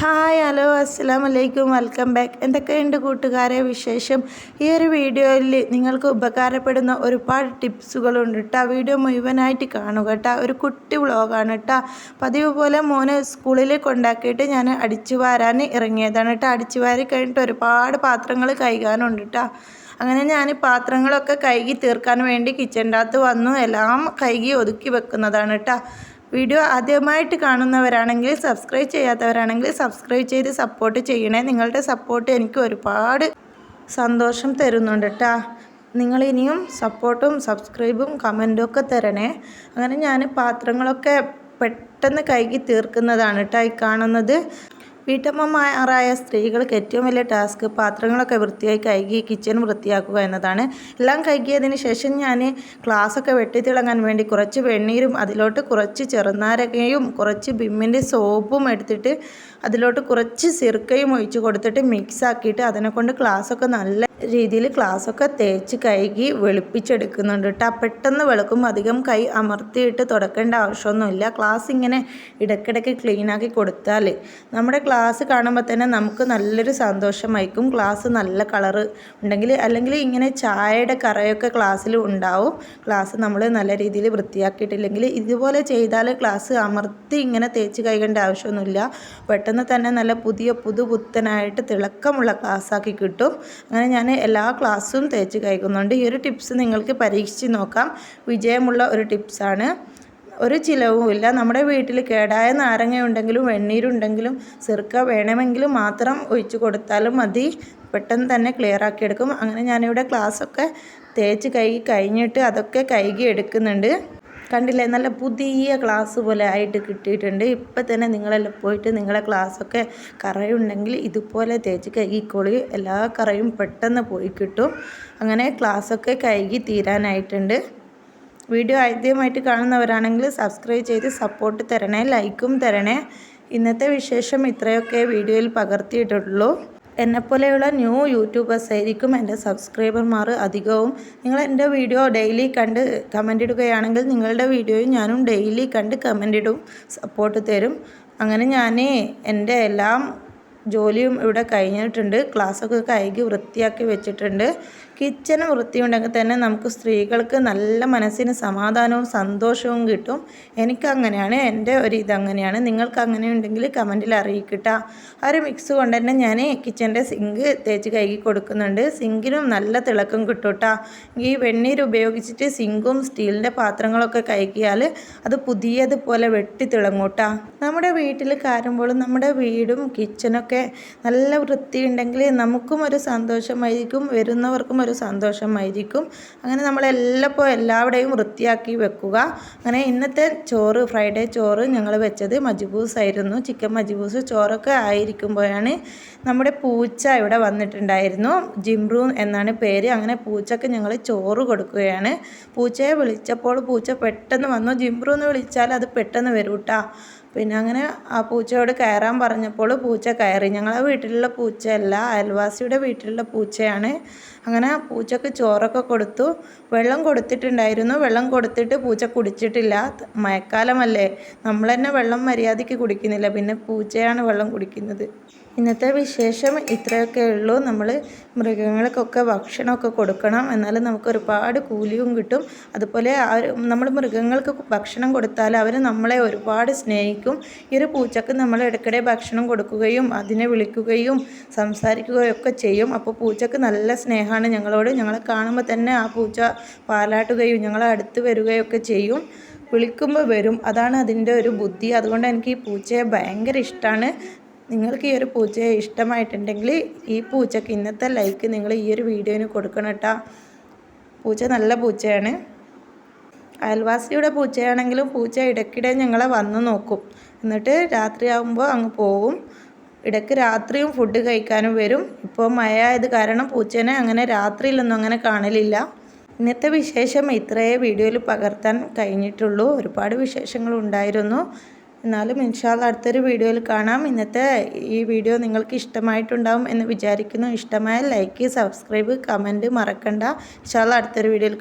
Hi hello അസ്സാം വലൈക്കും welcome back എന്തൊക്കെയുണ്ട് കൂട്ടുകാരെ വിശേഷം? ഈ ഒരു വീഡിയോയിൽ നിങ്ങൾക്ക് ഉപകാരപ്പെടുന്ന ഒരുപാട് ടിപ്സുകളുണ്ട് കേട്ടോ വീഡിയോ മുഴുവനായിട്ട് കാണുക കേട്ടോ ഒരു കുട്ടി വ്ളോഗാണ് കേട്ടോ പതിവ് പോലെ മോനെ സ്കൂളിൽ കൊണ്ടാക്കിയിട്ട് ഞാൻ അടിച്ചു വാരാൻ ഇറങ്ങിയതാണ് കേട്ടോ അടിച്ചു വാരി കഴിഞ്ഞിട്ട് ഒരുപാട് പാത്രങ്ങൾ കഴുകാനുണ്ട് കേട്ടോ അങ്ങനെ ഞാൻ പാത്രങ്ങളൊക്കെ കഴുകി തീർക്കാൻ വേണ്ടി കിച്ചന്റെ അകത്ത് വന്നു. എല്ലാം കഴുകി ഒതുക്കി വെക്കുന്നതാണ് കേട്ടോ വീഡിയോ ആദ്യമായിട്ട് കാണുന്നവരാണെങ്കിൽ സബ്സ്ക്രൈബ് ചെയ്യാത്തവരാണെങ്കിൽ സബ്സ്ക്രൈബ് ചെയ്ത് സപ്പോർട്ട് ചെയ്യണേ. നിങ്ങളുടെ സപ്പോർട്ട് എനിക്ക് ഒരുപാട് സന്തോഷം തരുന്നുണ്ട് കേട്ടോ നിങ്ങൾ ഇനിയും സപ്പോർട്ടും സബ്സ്ക്രൈബും കമന്റും ഒക്കെ തരണേ. അങ്ങനെ ഞാൻ പാത്രങ്ങളൊക്കെ പെട്ടെന്ന് കൈകി തീർക്കുന്നതാണ് കേട്ടോ ഈ കാണുന്നത്. വീട്ടമ്മമാരായ സ്ത്രീകൾക്ക് ഏറ്റവും വലിയ ടാസ്ക് പാത്രങ്ങളൊക്കെ വൃത്തിയായി കഴുകി കിച്ചൺ വൃത്തിയാക്കുക എന്നതാണ്. എല്ലാം കഴുകിയതിന് ശേഷം ഞാൻ ഗ്ലാസ്സൊക്കെ വെട്ടിത്തിളങ്ങാൻ വേണ്ടി കുറച്ച് വെണ്ണീരും അതിലോട്ട് കുറച്ച് ചെറുനാരകയും കുറച്ച് ബിമ്മിന്റെ സോപ്പും എടുത്തിട്ട് അതിലോട്ട് കുറച്ച് സിർക്കയും ഒഴിച്ച് കൊടുത്തിട്ട് മിക്സ് ആക്കിയിട്ട് അതിനെക്കൊണ്ട് ക്ലാസ്സൊക്കെ നല്ല രീതിയിൽ ക്ലാസ്സൊക്കെ തേച്ച് കഴുകി വെളുപ്പിച്ചെടുക്കുന്നുണ്ട് കേട്ടോ. പെട്ടെന്ന് വെളുക്കും അധികം കൈ അമർത്തിയിട്ട് തുടക്കേണ്ട ആവശ്യമൊന്നുമില്ല. ക്ലാസ് ഇങ്ങനെ ഇടയ്ക്കിടയ്ക്ക് ക്ലീനാക്കി കൊടുത്താൽ നമ്മുടെ ക്ലാസ് കാണുമ്പോൾ തന്നെ നമുക്ക് നല്ലൊരു സന്തോഷമായിരിക്കും. ക്ലാസ് നല്ല കളറ് ഉണ്ടെങ്കിൽ അല്ലെങ്കിൽ ഇങ്ങനെ ചായയുടെ കറയൊക്കെ ക്ലാസ്സിൽ ഉണ്ടാവും. ക്ലാസ് നമ്മൾ നല്ല രീതിയിൽ വൃത്തിയാക്കിയിട്ടില്ലെങ്കിൽ ഇതുപോലെ ചെയ്താൽ ക്ലാസ് അമർത്തി ഇങ്ങനെ തേച്ച് കഴുകേണ്ട ആവശ്യമൊന്നുമില്ല. പെട്ടെന്ന് തന്നെ നല്ല പുതിയ പുതുപുത്തനായിട്ട് തിളക്കമുള്ള ക്ലാസ്സാക്കി കിട്ടും. അങ്ങനെ ഞാൻ എല്ലാ ക്ലാസ്സും തേച്ച് കഴിക്കുന്നുണ്ട്. ഈ ഒരു ടിപ്സ് നിങ്ങൾക്ക് പരീക്ഷിച്ച് നോക്കാം. വിജയമുള്ള ഒരു ടിപ്സാണ്. ഒരു ചിലവുമില്ല നമ്മുടെ വീട്ടിൽ കേടായ നാരങ്ങ ഉണ്ടെങ്കിലും വെണ്ണീരുണ്ടെങ്കിലും ചെറുക്ക വേണമെങ്കിലും മാത്രം ഒഴിച്ചു കൊടുത്താലും മതി. പെട്ടെന്ന് തന്നെ ക്ലിയർ ആക്കി എടുക്കും. അങ്ങനെ ഞാനിവിടെ ക്ലാസ്സൊക്കെ തേച്ച് കഴുകി കഴിഞ്ഞിട്ട് അതൊക്കെ കഴുകി എടുക്കുന്നുണ്ട്. കണ്ടില്ലേ? നല്ല പുതിയ ക്ലാസ് പോലെ ആയിട്ട് കിട്ടിയിട്ടുണ്ട്. ഇപ്പം തന്നെ നിങ്ങളെല്ലാം പോയിട്ട് നിങ്ങളെ ക്ലാസ്സൊക്കെ കറയുണ്ടെങ്കിൽ ഇതുപോലെ തേച്ച് കഴുകിക്കോളി. എല്ലാ കറയും പെട്ടെന്ന് പോയി കിട്ടും. അങ്ങനെ ക്ലാസ്സൊക്കെ കഴുകി തീരാനായിട്ടുണ്ട്. വീഡിയോ ആദ്യമായിട്ട് കാണുന്നവരാണെങ്കിൽ സബ്സ്ക്രൈബ് ചെയ്ത് സപ്പോർട്ട് തരണേ ലൈക്കും തരണേ. ഇന്നത്തെ വിശേഷം ഇത്രയൊക്കെ വീഡിയോയിൽ പകർത്തിയിട്ടുള്ളൂ. എന്നെപ്പോലെയുള്ള ന്യൂ യൂട്യൂബേഴ്സ് ആയിരിക്കും എന്റെ സബ്സ്ക്രൈബർമാർ അധികവും. നിങ്ങൾ എന്റെ വീഡിയോ ഡെയിലി കണ്ട് കമന്റ് ഇടുകയാണെങ്കിൽ നിങ്ങളുടെ വീഡിയോയും ഞാനും ഡെയിലി കണ്ട് കമന്റ് ഇടും സപ്പോർട്ട് തരും. അങ്ങനെ ഞാൻ എന്റെ എല്ലാം ജോലിയും ഇവിടെ കഴിഞ്ഞിട്ടുണ്ട്. ക്ലാസ്സൊക്കെ കഴുകി വൃത്തിയാക്കി വെച്ചിട്ടുണ്ട്. കിച്ചൺ വൃത്തിയുണ്ടെങ്കിൽ തന്നെ നമുക്ക് സ്ത്രീകൾക്ക് നല്ല മനസ്സിന് സമാധാനവും സന്തോഷവും കിട്ടും. എനിക്കങ്ങനെയാണ് എന്റെ ഒരു ഇതങ്ങനെയാണ്. നിങ്ങൾക്ക് അങ്ങനെ ഉണ്ടെങ്കിൽ കമന്റിൽ അറിയിക്കട്ട ആ ഒരു മിക്സ് കൊണ്ട് തന്നെ ഞാൻ കിച്ചന്റെ സിങ്ക് തേച്ച് കഴുകി കൊടുക്കുന്നുണ്ട്. സിങ്കിനും നല്ല തിളക്കം കിട്ടൂട്ട ഈ വെണ്ണീര് ഉപയോഗിച്ചിട്ട് സിങ്കും സ്റ്റീലിന്റെ പാത്രങ്ങളൊക്കെ കഴുകിയാൽ അത് പുതിയതുപോലെ വെട്ടി തിളങ്ങൂട്ടാ നമ്മുടെ വീട്ടിൽ കാരുമ്പോൾ നമ്മുടെ വീടും കിച്ചനൊക്കെ നല്ല വൃത്തിയുണ്ടെങ്കിൽ നമുക്കും ഒരു സന്തോഷമായിരിക്കും. വരുന്നവർക്കും ഒരു സന്തോഷമായിരിക്കും. അങ്ങനെ നമ്മളെല്ലപ്പോൾ എല്ലാവിടെയും വൃത്തിയാക്കി വെക്കുക. അങ്ങനെ ഇന്നത്തെ ചോറ് ഫ്രൈഡേ ചോറ് ഞങ്ങൾ വെച്ചത് മജ്ബൂസ് ആയിരുന്നു. ചിക്കൻ മജ്ബൂസ് ചോറൊക്കെ ആയിരിക്കുമ്പോഴാണ് നമ്മുടെ പൂച്ച ഇവിടെ വന്നിട്ടുണ്ടായിരുന്നു. ജിംറൂ എന്നാണ് പേര്. അങ്ങനെ പൂച്ചക്ക് ഞങ്ങൾ ചോറ് കൊടുക്കുകയാണ്. പൂച്ചയെ വിളിച്ചപ്പോൾ പൂച്ച പെട്ടെന്ന് വന്നു. ജിംറൂ എന്ന് വിളിച്ചാൽ അത് പെട്ടെന്ന് വരും പിന്നെ അങ്ങനെ ആ പൂച്ചയോട് കയറാൻ പറഞ്ഞപ്പോൾ പൂച്ച കയറി. ഞങ്ങളെ വീട്ടിലുള്ള പൂച്ചയല്ല അയൽവാസിയുടെ വീട്ടിലുള്ള പൂച്ചയാണ്. അങ്ങനെ പൂച്ചക്ക് ചോറൊക്കെ കൊടുത്തു. വെള്ളം കൊടുത്തിട്ടുണ്ടായിരുന്നു. വെള്ളം കൊടുത്തിട്ട് പൂച്ച കുടിച്ചിട്ടില്ല. മഴക്കാലമല്ലേ. നമ്മൾ തന്നെ വെള്ളം മര്യാദയ്ക്ക് കുടിക്കുന്നില്ല. പിന്നെ പൂച്ചയാണ് വെള്ളം കുടിക്കുന്നത്. ഇന്നത്തെ വിശേഷം ഇത്രയൊക്കെ ഉള്ളൂ നമ്മൾ മൃഗങ്ങൾക്കൊക്കെ ഭക്ഷണമൊക്കെ കൊടുക്കണം. എന്നാലും നമുക്ക് ഒരുപാട് കൂലിയും കിട്ടും. അതുപോലെ നമ്മൾ മൃഗങ്ങൾക്ക് ഭക്ഷണം കൊടുത്താൽ അവർ നമ്മളെ ഒരുപാട് സ്നേഹിക്കും. ഈ ഒരു പൂച്ചക്ക് നമ്മൾ ഇടയ്ക്കിടെ ഭക്ഷണം കൊടുക്കുകയും അതിനെ വിളിക്കുകയും സംസാരിക്കുകയും ഒക്കെ ചെയ്യും. അപ്പോൾ പൂച്ചക്ക് നല്ല സ്നേഹമാണ് ഞങ്ങളോട്. ഞങ്ങളെ കാണുമ്പോൾ തന്നെ ആ പൂച്ച പാലാട്ടുകയും ഞങ്ങളെ അടുത്ത് വരികയൊക്കെ ചെയ്യും. വിളിക്കുമ്പോൾ വരും. അതാണ് അതിന്റെ ഒരു ബുദ്ധി. അതുകൊണ്ട് എനിക്ക് ഈ പൂച്ചയെ ഭയങ്കര ഇഷ്ടമാണ്. നിങ്ങൾക്ക് ഈ ഒരു പൂച്ചയെ ഇഷ്ടമായിട്ടുണ്ടെങ്കിൽ ഈ പൂച്ചക്ക് ഇന്നത്തെ ലൈക്ക് നിങ്ങൾ ഈ ഒരു വീഡിയോന് കൊടുക്കണം കേട്ടോ. പൂച്ച നല്ല പൂച്ചയാണ്. അയൽവാസിയുടെ പൂച്ചയാണെങ്കിലും പൂച്ച ഇടയ്ക്കിടെ ഞങ്ങളെ വന്ന് നോക്കും. എന്നിട്ട് രാത്രിയാകുമ്പോൾ അങ്ങ് പോകും ഇടയ്ക്ക് രാത്രിയും ഫുഡ് കഴിക്കാനും വരും. ഇപ്പോൾ മഴ ആയത് കാരണം പൂച്ചേനെ അങ്ങനെ രാത്രിയിലൊന്നും അങ്ങനെ കാണലില്ല. ഇന്നത്തെ വിശേഷം ഇത്രയേ വീഡിയോയിൽ പകർത്താൻ കഴിഞ്ഞിട്ടുള്ളൂ. ഒരുപാട് വിശേഷങ്ങൾ ഉണ്ടായിരുന്നു. എന്നാലും ഇൻഷാല്ല അടുത്തൊരു വീഡിയോയിൽ കാണാം. ഇന്നത്തെ ഈ വീഡിയോ നിങ്ങൾക്ക് ഇഷ്ടമായിട്ടുണ്ടാവും എന്ന് വിചാരിക്കുന്നു. ഇഷ്ടമായ ലൈക്ക് സബ്സ്ക്രൈബ് കമന്റ് മറക്കണ്ട. ഇൻഷാല്ല അടുത്തൊരു വീഡിയോയിൽ